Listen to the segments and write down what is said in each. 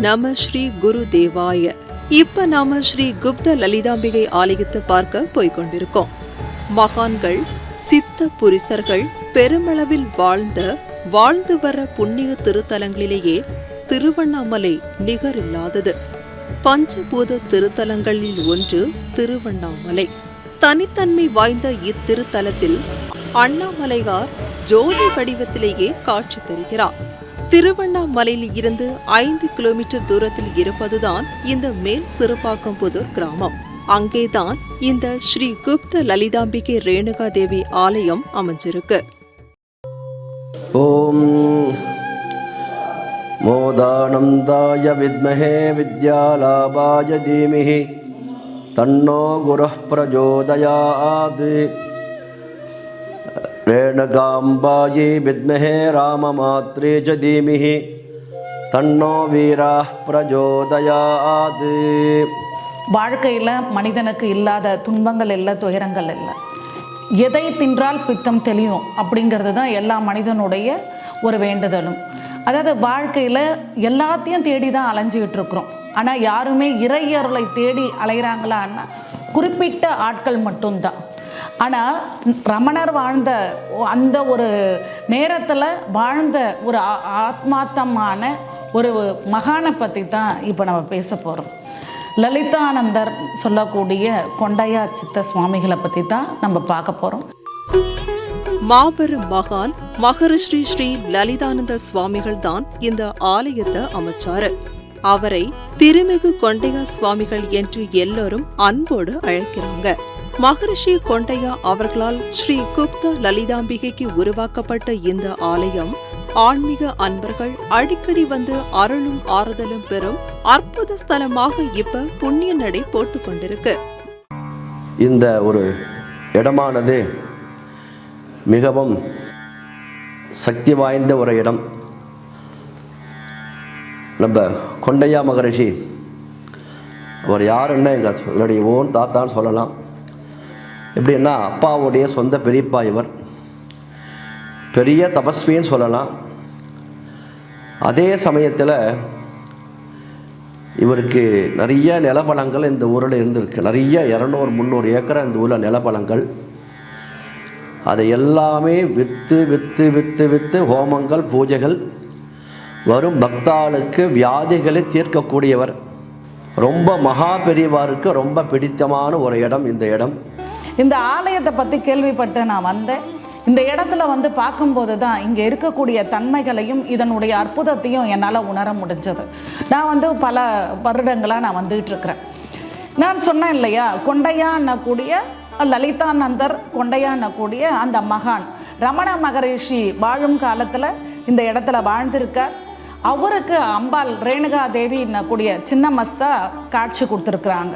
நம ஸ்ரீ குரு தேவாய. இப்ப நாம ஸ்ரீ குப்த லலிதாம்பிகை ஆலயத்தை பார்க்க போய்க் கொண்டிருக்கோம் மகான்கள் சித்த புரிசர்கள் பெருமளவில் வாழ்ந்த வாழ்ந்து வர புண்ணிய திருத்தலங்களிலேயே திருவண்ணாமலை நிகரில்லாதது. பஞ்சபூத திருத்தலங்களில் ஒன்று திருவண்ணாமலை. தனித்தன்மை வாய்ந்த இத்திருத்தலத்தில் அண்ணாமலையார் ஜோதி வடிவத்திலேயே காட்சி தருகிறார். திருவண்ணாமலையில் இருந்து ஐந்து கிலோமீட்டர் தூரத்தில் இருப்பதுதான் இந்த மேல் சிறுபாக்கம் புதூர் கிராமம். அங்கேதான் இந்த ஸ்ரீ குப்த லலிதாம்பிகை ரேணுகா தேவி ஆலயம் அமைஞ்சிருக்கு. ஓம் மோதானந்தாய வித்மஹே வித்யாலாபாய தீமிஹி தன்னோ குரः பிரஜோதயாத். வேணகாம்பாயை வித்மஹே ராமமாத்ரே ச தீமிஹி தன்னோ வீராஹ் பிரஜோதயாது வாழ்க்கையில் மனிதனுக்கு இல்லாத துன்பங்கள் இல்லை துயரங்கள் இல்லை. எதை தின்றால் பித்தம் தெளியும் அப்படிங்கிறது தான் எல்லா மனிதனுடைய ஒரு வேண்டுதலும். அதாவது வாழ்க்கையில் எல்லாத்தையும் தேடி தான் அலைஞ்சிக்கிட்டு இருக்கிறோம். ஆனால் யாருமே இறையருளை தேடி அலைகிறாங்களான்னா குறிப்பிட்ட ஆட்கள் மட்டும்தான். ஆனால் ரமணர் வாழ்ந்த அந்த ஒரு நேரத்தில் வாழ்ந்த ஒரு ஆ- ஒரு மகானை பற்றி தான் இப்போ நம்ம பேச போகிறோம் லலிதானந்தர் சொல்லக்கூடிய கொண்டையா சித்த சுவாமிகளை பற்றி தான் நம்ம பார்க்க போகிறோம் மாபெரும் மகான் மகரிஷ்ரீ ஸ்ரீ லலிதானந்த சுவாமிகள் தான் இந்த ஆலயத்தை அமைச்சாரு. அவரை திருமிகு கொண்டையா சுவாமிகள் என்று எல்லோரும் அன்போடு அழைக்கிறாங்க. மகரிஷி கொண்டையா அவர்களால் ஸ்ரீ குப்த லலிதாம்பிகைக்கு உருவாக்கப்பட்ட இந்த ஆலயம் ஆன்மீக அன்பர்கள் அடிக்கடி வந்து அருளும் ஆறுதலும் பெறும் அற்புத ஸ்தலமாக இப்ப புண்ணிய நடை போட்டு கொண்டிருக்கு. இந்த ஒரு இடமானது மிகவும் சக்தி வாய்ந்த ஒரு இடம். நம்ம கொண்டையா மகரிஷி அவர் யாருன்னா எங்கள் என்னுடைய ஓன் தாத்தான்னு சொல்லலாம். எப்படின்னா அப்பாவுடைய சொந்த பெரியப்பா இவர். பெரிய தபஸ்வின்னு சொல்லலாம். அதே சமயத்தில் இவருக்கு நிறைய நிலப்பலங்கள் இந்த ஊரில் இருந்திருக்கு. நிறைய இரநூறு முந்நூறு ஏக்கரை இந்த ஊரில் நிலப்பலங்கள் அதை எல்லாமே விற்று விற்று விற்று விற்று ஹோமங்கள் பூஜைகள். வரும் பக்தாளுக்கு வியாதிகளை தீர்க்கக்கூடியவர். ரொம்ப மகா பெரியவாருக்கு ரொம்ப பிடித்தமான ஒரு இடம் இந்த இடம். இந்த ஆலயத்தை பற்றி கேள்விப்பட்டு நான் வந்தேன். இந்த இடத்துல வந்து பார்க்கும்போது தான் இங்கே இருக்கக்கூடிய தன்மைகளையும் இதனுடைய அற்புதத்தையும் என்னால் உணர முடிஞ்சது. நான் வந்து பல வருடங்களாக நான் வந்துகிட்டு இருக்கிறேன். நான் சொன்னேன் இல்லையா கொண்டையான்னக்கூடிய லலிதானந்தர் கொண்டையான்னக்கூடிய அந்த மகான் ரமண மகரிஷி வாழும் காலத்தில் இந்த இடத்துல வாழ்ந்திருக்கார். அவருக்கு அம்பாள் ரேணுகா தேவின்னக்கூடிய சின்ன மஸ்தா காட்சி கொடுத்துருக்குறாங்க.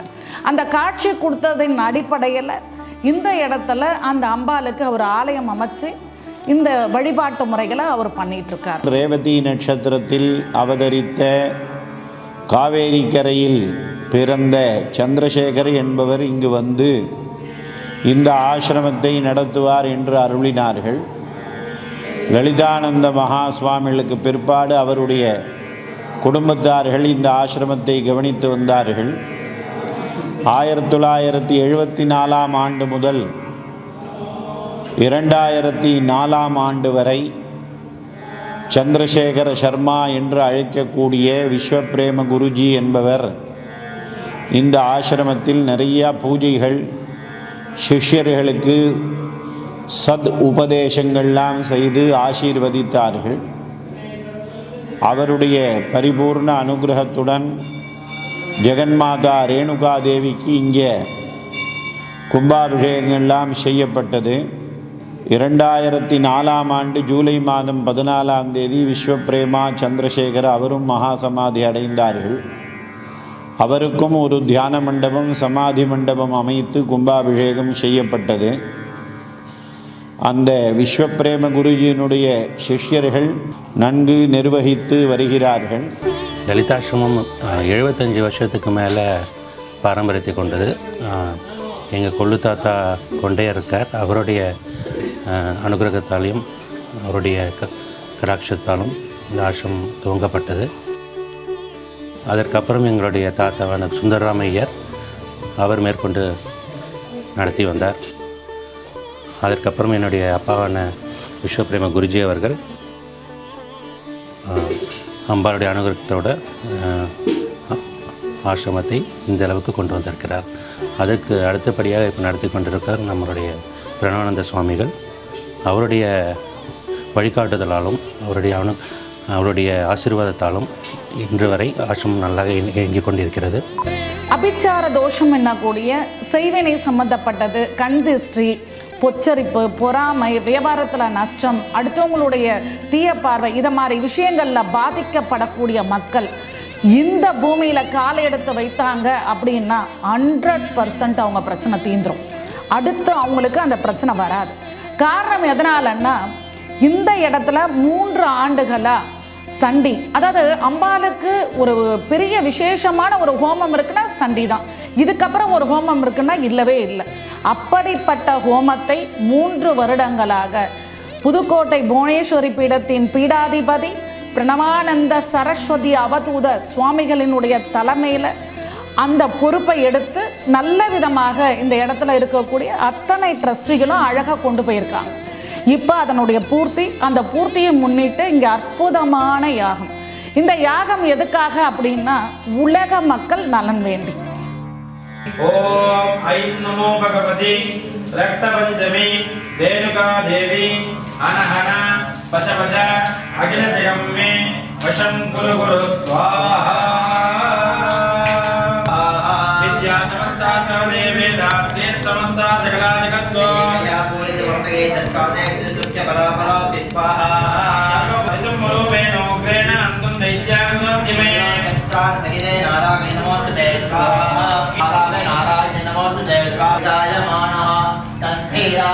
அந்த காட்சி கொடுத்ததின் அடிப்படையில் இந்த இடத்துல அந்த அம்பாளுக்கு அவர் ஆலயம் அமைச்சு இந்த வழிபாட்டு முறைகளை அவர் பண்ணிட்டு இருக்கார் ரேவதி நட்சத்திரத்தில் அவதரித்த காவேரி கரையில் பிறந்த சந்திரசேகர் என்பவர் இங்கு வந்து இந்த ஆசிரமத்தை நடத்துவார் என்று அருளினார்கள். லலிதானந்த மகா சுவாமிகளுக்கு பிற்பாடு அவருடைய குடும்பத்தார்கள் இந்த ஆசிரமத்தை கவனித்து வந்தார்கள். ஆயிரத்தி தொள்ளாயிரத்தி எழுபத்தி நாலாம் ஆண்டு முதல் இரண்டாயிரத்தி நாலாம் ஆண்டு வரை சந்திரசேகர சர்மா என்று அழைக்கக்கூடிய விஸ்வபிரேம குருஜி என்பவர் இந்த ஆசிரமத்தில் நிறையா பூஜைகள் சிஷ்யர்களுக்கு சத் உபதேசங்கள்லாம் செய்து ஆசீர்வதித்தார்கள். அவருடைய பரிபூர்ண அனுகிரகத்துடன் ஜெகன்மாதா ரேணுகா தேவிக்கு இங்கே கும்பாபிஷேகங்கள்லாம் செய்யப்பட்டது. இரண்டாயிரத்தி நாலாம் ஆண்டு ஜூலை மாதம் பதினாலாம் தேதி விஸ்வபிரேமா சந்திரசேகர் அவரும் மகா சமாதி அடைந்தார்கள். அவருக்கும் ஒரு தியான மண்டபம் சமாதி மண்டபம் அமைத்து கும்பாபிஷேகம் செய்யப்பட்டது. அந்த விஸ்வபிரேம குருஜியினுடைய சிஷ்யர்கள் நன்கு நிர்வகித்து வருகிறார்கள். லலிதாசிரமம் எழுபத்தஞ்சி வருஷத்துக்கு மேலே பாரம்பரியத்தை கொண்டது. எங்கள் கொள்ளு தாத்தா கொண்டே இருக்கார். அவருடைய அனுகிரகத்தாலையும் அவருடைய க கடாட்சத்தாலும் இந்த ஆசிரமம் துவங்கப்பட்டது. அதற்கப்புறம் எங்களுடைய தாத்தாவான சுந்தரராமையர் அவர் மேற்கொண்டு நடத்தி வந்தார். அதற்கப்புறம் என்னுடைய அப்பாவான விஸ்வபிரேம குருஜி அவர்கள் அம்பாளுடைய அனுகிரகத்தோட ஆசிரமத்தை இந்த அளவுக்கு கொண்டு வந்திருக்கிறார். அதுக்கு அடுத்தபடியாக இப்போ நடத்தி கொண்டிருக்கார் நம்மளுடைய பிரணவானந்த சுவாமிகள். அவருடைய வழிகாட்டுதலாலும் அவருடைய அனு அவருடைய ஆசீர்வாதத்தாலும் இன்று வரை ஆசிரமம் நல்லாக இயங்கி- கொண்டிருக்கிறது. அபிச்சார தோஷம் என்னக்கூடிய செய்வினை சம்பந்தப்பட்டது கண் திருஷ்டி பொச்சரிப்பு பொறாமை வியாபாரத்தில் நஷ்டம் அடுத்தவங்களுடைய தீய பார்வை இதை மாதிரி விஷயங்களில் பாதிக்கப்படக்கூடிய மக்கள் இந்த பூமியில் காலை எடுத்து வைத்தாங்க அப்படின்னா ஹண்ட்ரட் பர்சன்ட் அவங்க பிரச்சனை தீந்துடும் அடுத்து அவங்களுக்கு அந்த பிரச்சனை வராது. காரணம் எதனாலன்னா இந்த இடத்துல மூன்று ஆண்டுகளாக சண்டி அதாவது அம்பாளுக்கு ஒரு பெரிய விசேஷமான ஒரு ஹோமம் இருக்குன்னா சண்டி தான் இதுக்கப்புறம் ஒரு ஹோமம் இருக்குன்னா இல்லவே இல்லை. அப்படிப்பட்ட ஹோமத்தை மூன்று வருடங்களாக புதுக்கோட்டை புவனேஸ்வரி பீடத்தின் பீடாதிபதி பிரணவானந்த சரஸ்வதி அவதூத சுவாமிகளினுடைய தலைமையில் அந்த பொறுப்பை எடுத்து நல்ல விதமாக இந்த இடத்துல இருக்கக்கூடிய அத்தனை ட்ரஸ்டிகளும் அழகாக கொண்டு போயிருக்காங்க. இப்போ அதனுடைய பூர்த்தி அந்த பூர்த்தியை முன்னிட்டு இங்கே அற்புதமான யாகம். இந்த யாகம் எதுக்காக அப்படின்னா உலக மக்கள் நலன் வேண்டி. ఓం ఐం నమో భగవతి రక్తపంచమి రేణుకాదేవి అనహన పచ పచ అఖిలజయం మే వశం కురు. గురు స్వాహ. విద్యా స్వాహ.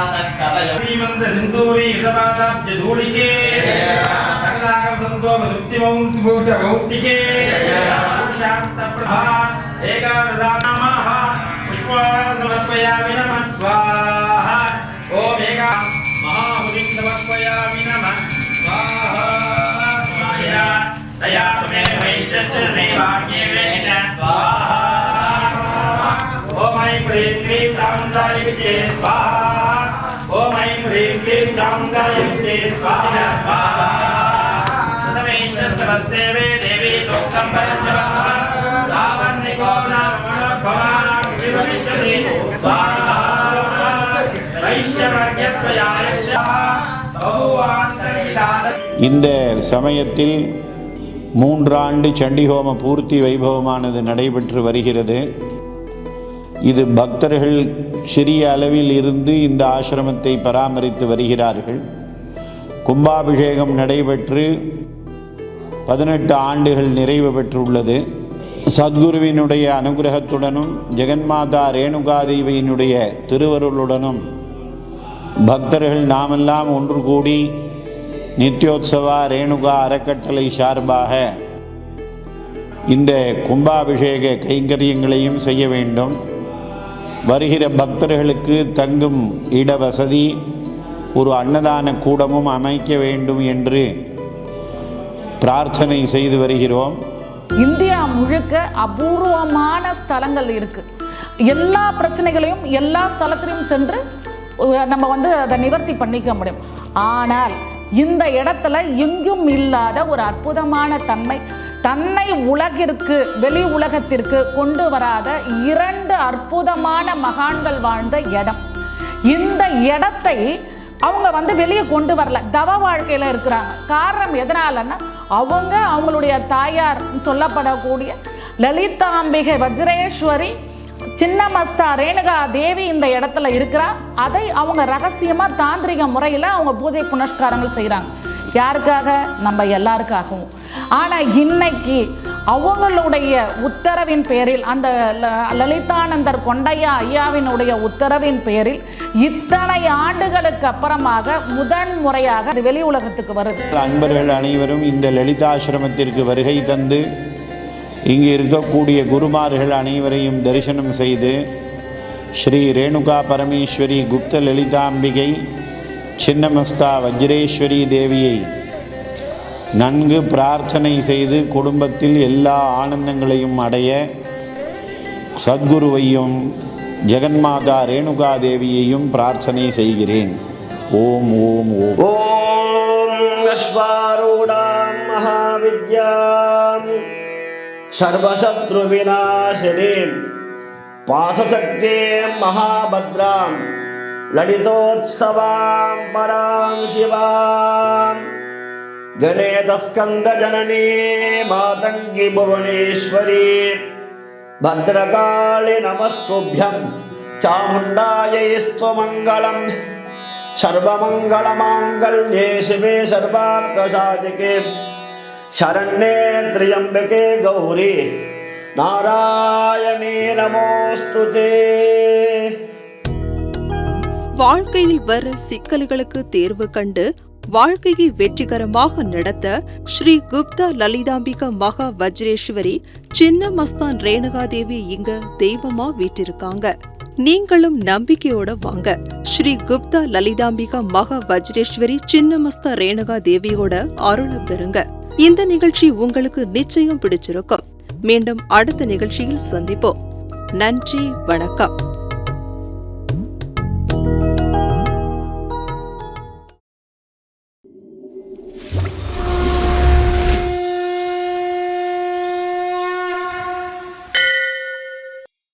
శ్రీమంత సింధూరి హితపాదాబ్జ ధూళికే సకలాగం సంతోమ శుక్తి మౌంత భౌతికే శాంత ప్రభా ఏకాదశా నమః పుష్పాణి సమర్పయామి నమః స్వాహ. ఓం ఏకా మహాహుతిం సమర్పయామి నమః స్వాహ దయా తుమే వైశ్యస్య దైవాగ్నే వేద స్వాహ ఓం విజయ స్వాహ. ஓம் ஐம் ஹ்ரீம் க்ளீம் சாமுண்டாயம் ஜே ஸ்வாஹா ஸ்வாஹா சதமே இந்தஸ்தவஸ்தேவே தேவி லோக்கம் பரஞ்சவா சாவன்னிகோ நாமண இந்த சமயத்தில் மூன்றாண்டு சண்டிஹோம பூர்த்தி வைபவமானது நடைபெற்று வருகிறது. இது பக்தர்கள் சிறிய அளவில் இருந்து இந்த ஆசிரமத்தை பராமரித்து வருகிறார்கள். கும்பாபிஷேகம் நடைபெற்று பதினெட்டு ஆண்டுகள் நிறைவு பெற்றுள்ளது. சத்குருவினுடைய அனுகிரகத்துடனும் ஜெகன்மாதா ரேணுகாதேவியினுடைய திருவருளுடனும் பக்தர்கள் நாமெல்லாம் ஒன்று கூடி நித்யோத்சவா ரேணுகா அறக்கட்டளை சார்பாக இந்த கும்பாபிஷேக கைங்கரியங்களையும் செய்ய வேண்டும். வருகிற பக்தர்களுக்கு தங்கும் இட வசதி ஒரு அன்னதான கூடமும் அமைக்க வேண்டும் என்று பிரார்த்தனை செய்து வருகிறோம். இந்தியா முழுக்க அபூர்வமான ஸ்தலங்கள் இருக்கு. எல்லா பிரச்சனைகளையும் எல்லா ஸ்தலத்திலையும் சென்று நம்ம வந்து அதை நிவர்த்தி பண்ணிக்க முடியும். ஆனால் இந்த இடத்துல எங்கும் இல்லாத ஒரு அற்புதமான தன்மை தன்னை உலகிற்கு வெளி உலகத்திற்கு கொண்டு வராத இரண்டு அற்புதமான மகான்கள் வாழ்ந்த இடம். இந்த இடத்தை அவங்க வந்து வெளியே கொண்டு வரல. தவ வாழ்க்கையில் இருக்கிறாங்க. காரணம் எதனாலன்னா அவங்க அவங்களுடைய தாயார் சொல்லப்படக்கூடிய லலிதாம்பிகை வஜ்ரேஸ்வரி சின்னமஸ்தா ரேணுகா தேவி இந்த இடத்துல இருக்கிறா அதை அவங்க ரகசியமாக தாந்திரிக முறையில் அவங்க பூஜை புனஸ்காரங்கள் செய்கிறாங்க யாருக்காக? நம்ம எல்லாருக்காகவும். ஆனால் இன்னைக்கு அவங்களுடைய உத்தரவின் பேரில் அந்த ல- லலிதானந்தர் கொண்டையா ஐயாவினுடைய உத்தரவின் பேரில் இத்தனை ஆண்டுகளுக்கு அப்புறமாக முதன் முறையாக அது வெளி உலகத்துக்கு வருது. அன்பர்கள் அனைவரும் இந்த லலிதாசிரமத்திற்கு வருகை தந்து இங்கு இருக்கக்கூடிய குருமார்கள் அனைவரையும் தரிசனம் செய்து ஸ்ரீ ரேணுகா பரமேஸ்வரி குப்த லலிதாம்பிகை சின்னமஸ்தா வஜ்ரேஸ்வரி தேவியை நன்கு பிரார்த்தனை செய்து குடும்பத்தில் எல்லா ஆனந்தங்களையும் அடைய சத்குருவையும் ஜெகன்மாதா ரேணுகா தேவியையும் பிரார்த்தனை செய்கிறேன். ஓம் ஓம் ஓம். ஓம் மகாவித்யாம். சர்வசத்ரு விநாசினேன் பாசசக்தேம் மகாபத்ராம். லலிதோத்சவாம் பராம் சிவாம். गणेतस्कन्दजननी मातङ्गि भुवनेश्वरी भद्रकालि नमस्तुभ्यं चामुण्डायैस्त्वमङ्गलम् सर्वमङ्गलमाङ्गल्ये शिवे सर्वार्थसाधिके शरण्ये त्र्यम्बके गौरी நாராயணே நமோஸ்து வாழ்க்கையில் வர சிக்கல்களுக்கு தீர்வு கண்டு வாழ்க்கையை வெற்றிகரமாக நடத்த ஸ்ரீ குப்தா லலிதாம்பிகா மகா வஜ்ரேஸ்வரி சின்ன மஸ்தான் ரேணுகாதேவி இங்க தெய்வமா வீட்டிருக்காங்க. நீங்களும் நம்பிக்கையோட வாங்க. ஸ்ரீ குப்தா லலிதாம்பிகா மகா வஜ்ரேஸ்வரி சின்னமஸ்தா ரேணுகா தேவியோட அருளை பெறுங்க. இந்த நிகழ்ச்சி உங்களுக்கு நிச்சயம் பிடிச்சிருக்கும். மீண்டும் அடுத்த நிகழ்ச்சியில் சந்திப்போம். நன்றி வணக்கம்.